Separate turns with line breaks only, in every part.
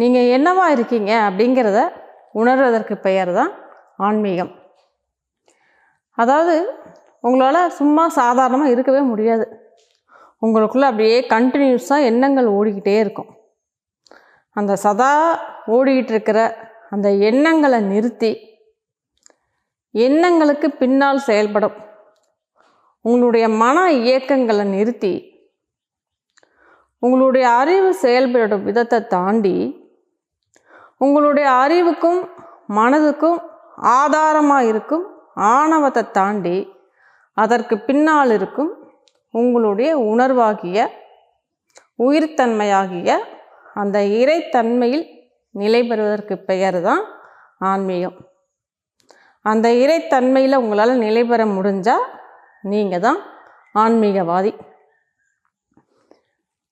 நீங்கள் என்னவா இருக்கீங்க அப்படிங்கிறத உணர்வதற்கு பெயர் தான் ஆன்மீகம். அதாவது உங்களால் சும்மா சாதாரணமாக இருக்கவே முடியாது. உங்களுக்குள்ளே அப்படியே கண்டினியூஸாக எண்ணங்கள் ஓடிக்கிட்டே இருக்கும். அந்த சதா ஓடிக்கிட்டு இருக்கிற அந்த எண்ணங்களை நிறுத்தி எண்ணங்களுக்கு பின்னால் செயல்படும். உங்களுடைய மன இயக்கங்களை நிறுத்தி உங்களுடைய அறிவு செயல்படும் விதத்தை தாண்டி உங்களுடைய அறிவுக்கும் மனதுக்கும் ஆதாரமாக இருக்கும் ஆணவத்தை தாண்டி அதற்கு பின்னால் இருக்கும் உங்களுடைய உணர்வாகிய உயிர்த்தன்மையாகிய அந்த இறைத்தன்மையில் நிலை பெறுவதற்கு பெயர் தான் ஆன்மீகம். அந்த இறைத்தன்மையில் உங்களால் நிலை பெற முடிஞ்சால் நீங்கள் தான் ஆன்மீகவாதி.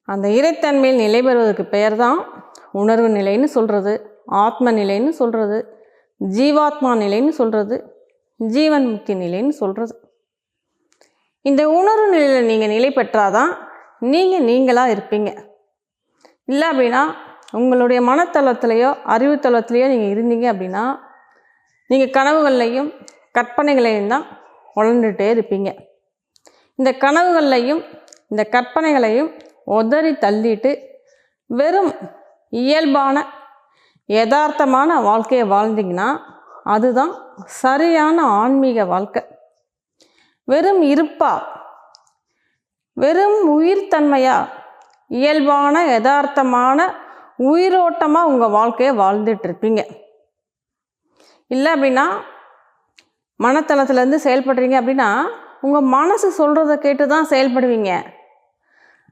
அந்த இறைத்தன்மையில் நிலை பெறுவதற்கு பெயர் தான் உணர்வு நிலைன்னு சொல்கிறது ஆத்ம நிலைன்னு சொல்கிறது ஜீவாத்மா நிலைன்னு சொல்கிறது ஜீவன் முக்தி நிலைன்னு சொல்கிறது இந்த உணர்வு நிலையில் நீங்கள் நிலை பெற்றாதான் நீங்கள் நீங்களாக இருப்பீங்க. இல்லை அப்படின்னா உங்களுடைய மனத்தளத்துலேயோ அறிவுத்தளத்துலேயோ நீங்கள் இருந்தீங்க அப்படின்னா நீங்கள் கனவுகள்லையும் கற்பனைகளையும் தான் உழந்துட்டே இருப்பீங்க. இந்த கனவுகள்லையும் இந்த கற்பனைகளையும் உதறி தள்ளிட்டு வெறும் இயல்பான யதார்த்தமான வாழ்க்கையை வாழ்ந்தீங்கன்னா அதுதான் சரியான ஆன்மீக வாழ்க்கை. வெறும் இருப்பா? வெறும் உயிர்த்தன்மையா? இயல்பான யதார்த்தமான உயிரோட்டமாக உங்கள் வாழ்க்கையை வாழ்ந்துட்டு இருப்பீங்க இல்லை அப்படின்னா மனத்தளத்துலேருந்து செயல்படுறீங்க அப்படின்னா உங்கள் மனசு சொல்கிறத கேட்டு தான் செயல்படுவீங்க.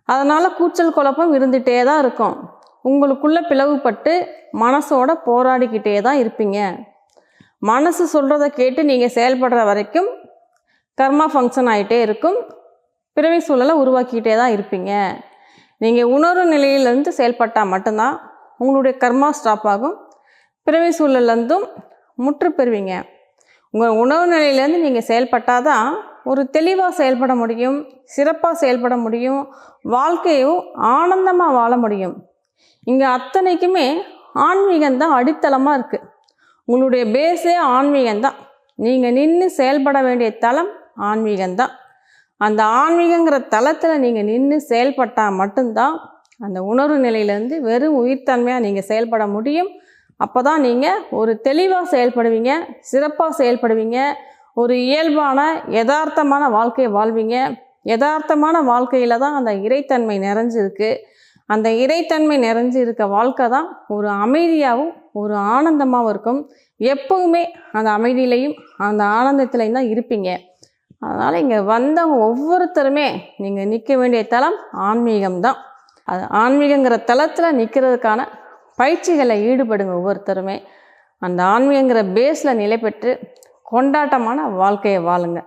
அதனால் கூச்சல் குழப்பம் இருந்துகிட்டே தான் இருக்கும். உங்களுக்குள்ளே பிளவுபட்டு மனசோட போராடிக்கிட்டே தான் இருப்பீங்க. மனசு சொல்கிறத கேட்டு நீங்கள் செயல்படுற வரைக்கும் கர்மா ஃபங்க்ஷன் ஆகிட்டே இருக்கும். பிறவி சூழலை உருவாக்கிக்கிட்டே தான் இருப்பீங்க. நீங்கள் உணர்வு நிலையிலேருந்து செயல்பட்டால் மட்டும்தான் உங்களுடைய கர்மா ஸ்டாப் ஆகும். பிறவி சூழல்லேருந்தும் முற்று பெறுவீங்க. உங்கள் உணவு நிலையிலேருந்து நீங்கள் செயல்பட்டால் தான் ஒரு தெளிவாக செயல்பட முடியும் சிறப்பாக செயல்பட முடியும் வாழ்க்கையும் ஆனந்தமாக வாழ முடியும். இங்கே அத்தனைக்குமே ஆன்மீகம் தான் அடித்தளமாக இருக்குது உங்களுடைய பேஸே ஆன்மீகம்தான். நீங்கள் நின்று செயல்பட வேண்டிய தளம் ஆன்மீகம்தான். அந்த ஆன்மீகங்கிற தளத்தில் நீங்கள் நின்று செயல்பட்டால் மட்டும்தான் அந்த உணர்வு நிலையிலேருந்து வெறும் உயிர்த்தன்மையாக நீங்கள் செயல்பட முடியும். அப்போ தான் நீங்கள் ஒரு தெளிவாக செயல்படுவீங்க சிறப்பாக செயல்படுவீங்க ஒரு இயல்பான யதார்த்தமான வாழ்க்கையை வாழ்வீங்க. யதார்த்தமான வாழ்க்கையில் தான் அந்த இறைத்தன்மை நிறைஞ்சிருக்கு. அந்த இறைத்தன்மை நிறைஞ்சு இருக்க வாழ்க்கை தான் ஒரு அமைதியாகவும் ஒரு ஆனந்தமாகவும் இருக்கும். எப்பவுமே அந்த அமைதியிலையும் அந்த ஆனந்தத்துலையும் தான் இருப்பீங்க. அதனால் இங்கே வந்தவங்க ஒவ்வொருத்தருமே நீங்கள் நிற்க வேண்டிய தளம் ஆன்மீகம்தான் அது ஆன்மீகங்கிற தளத்தில் நிற்கிறதுக்கான பயிற்சிகளை ஈடுபடுங்க ஒவ்வொருத்தருமே. அந்த ஆன்மீகங்கிற பேஸில் நிலை பெற்று கொண்டாட்டமான வாழ்க்கையை வாழுங்க.